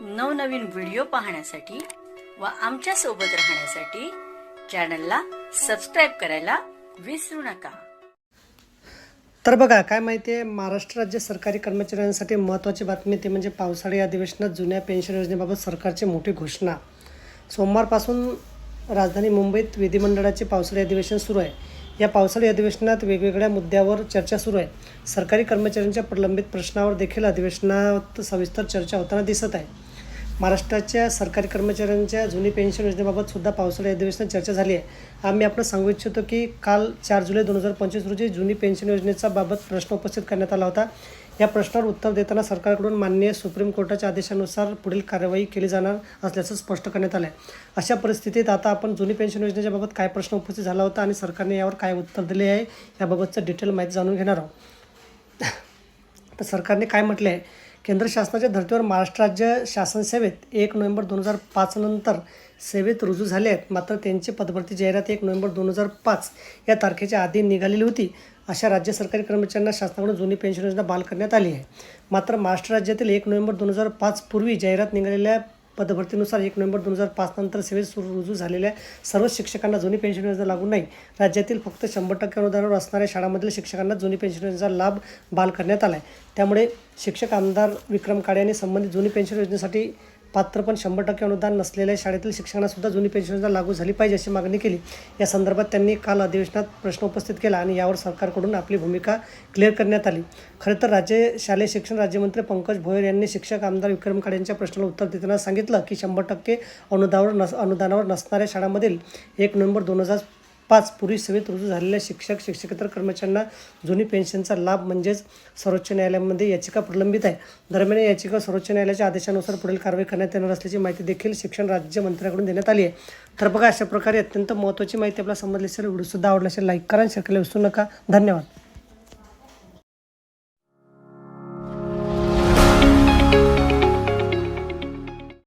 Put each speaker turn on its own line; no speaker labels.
नवनवीन व्हिडिओ पाहण्यासाठी व आमच्यासोबत राहण्यासाठी चॅनलला सबस्क्राईब करायला विसरू नका.
तर बघा काय माहिती आहे? महाराष्ट्र राज्य सरकारी कर्मचाऱ्यांसाठी महत्त्वाची बातमी ते म्हणजे पावसाळी अधिवेशनात जुन्या पेन्शन योजनेबाबत सरकारची मोठी घोषणा. सोमवारपासून राजधानी मुंबईत विधिमंडळाचे पावसाळी अधिवेशन सुरू आहे. या पावसाळी अधिवेशनात वेगवेगळ्या मुद्द्यावर चर्चा सुरू आहे. सरकारी कर्मचाऱ्यांच्या प्रलंबित प्रश्नावर देखील अधिवेशनात सविस्तर चर्चा होताना दिसत आहे. महाराष्ट्राच्या सरकारी कर्मचाऱ्यांच्या जुनी पेन्शन योजनेबाबत सुद्धा पावसाळी अधिवेशनात चर्चा झाली आहे. आम्ही आपण सांगू इच्छितो की काल चार जुलै दोन हजार पंचवीस रोजी जुनी पेन्शन योजनेचा बाबत प्रश्न उपस्थित करण्यात आला होता. या प्रश्नावर उत्तर देताना सरकारकडून मान्य सुप्रीम कोर्टाच्या आदेशानुसार पुढील कारवाई केली जाणार असल्याचं स्पष्ट करण्यात आलं आहे अशा परिस्थितीत आता आपण जुनी पेन्शन योजनेच्या बाबत काय प्रश्न उपस्थित झाला होता आणि सरकारने यावर काय उत्तर दिले आहे याबाबतचं डिटेल माहिती जाणून घेणार आहोत. तर सरकारने काय म्हटले आहे केंद्र शासनाच्या धर्तीवर महाराष्ट्र राज्य शासन सेवेत एक नोव्हेंबर दोन हजार पाच नंतर सेवेत रुजू झाले आहेत. मात्र त्यांची पदभरती जाहिरात एक नोव्हेंबर दोन हजार पाच या तारखेच्या आधी निघालेली होती. अशा राज्य सरकारी कर्मचाऱ्यांना शासनाकडून जुनी पेन्शन योजना बहाल करण्यात आली आहे. मात्र महाराष्ट्र राज्यातील एक नोव्हेंबर दोन हजार पाच पूर्वी जाहिरात निघालेल्या पदभरतीनुसार एक नोव्हेंबर दोन हजार पाच नंतर सेवेत सुरू रुजू झालेल्या सर्व शिक्षकांना जुनी पेन्शन योजना लागू नाही. राज्यातील फक्त शंभर टक्के अनुदानावर असणाऱ्या शाळांमधील शिक्षकांना जुनी पेन्शन योजनेचा लाभ बहाल करण्यात आला आहे त्यामुळे शिक्षक आमदार विक्रम काळे यांनी संबंधित जुनी पेन्शन योजनेसाठी पात्र पण शंभर टक्के अनुदान नसलेल्या शाळेतील शिक्षकांनासुद्धा जुनी पेन्शन योजना लागू झाली पाहिजे अशी मागणी केली. या संदर्भात त्यांनी काल अधिवेशनात प्रश्न उपस्थित केला आणि यावर सरकारकडून आपली भूमिका क्लिअर करण्यात आली. खरं तर राज्य शालेय शिक्षण राज्यमंत्री पंकज भोयर यांनी शिक्षक आमदार विक्रम काळे यांच्या प्रश्नाला उत्तर देताना सांगितलं की शंभर टक्के अनुदानावर नस अनुदानावर नसणाऱ्या शाळांमधील एक नोव्हेंबर दोन हजार पाच पूर्वी सेवेत रुजू झालेल्या शिक्षक शिक्षकेतर कर्मचाऱ्यांना जुनी पेन्शनचा लाभ म्हणजेच सर्वोच्च न्यायालयामध्ये याचिका प्रलंबित आहे. दरम्यान याचिका सर्वोच्च न्यायालयाच्या आदेशानुसार पुढील कारवाई करण्यात येणार असल्याची माहिती देखील शिक्षण राज्यमंत्र्यांकडून देण्यात आली आहे. तर बघा अशा प्रकारे अत्यंत महत्त्वाची माहिती आपल्याला समजली असेल व्हिडिओसुद्धा आवडला असेल लाईक करा शेअर करायला विसरू नका. धन्यवाद.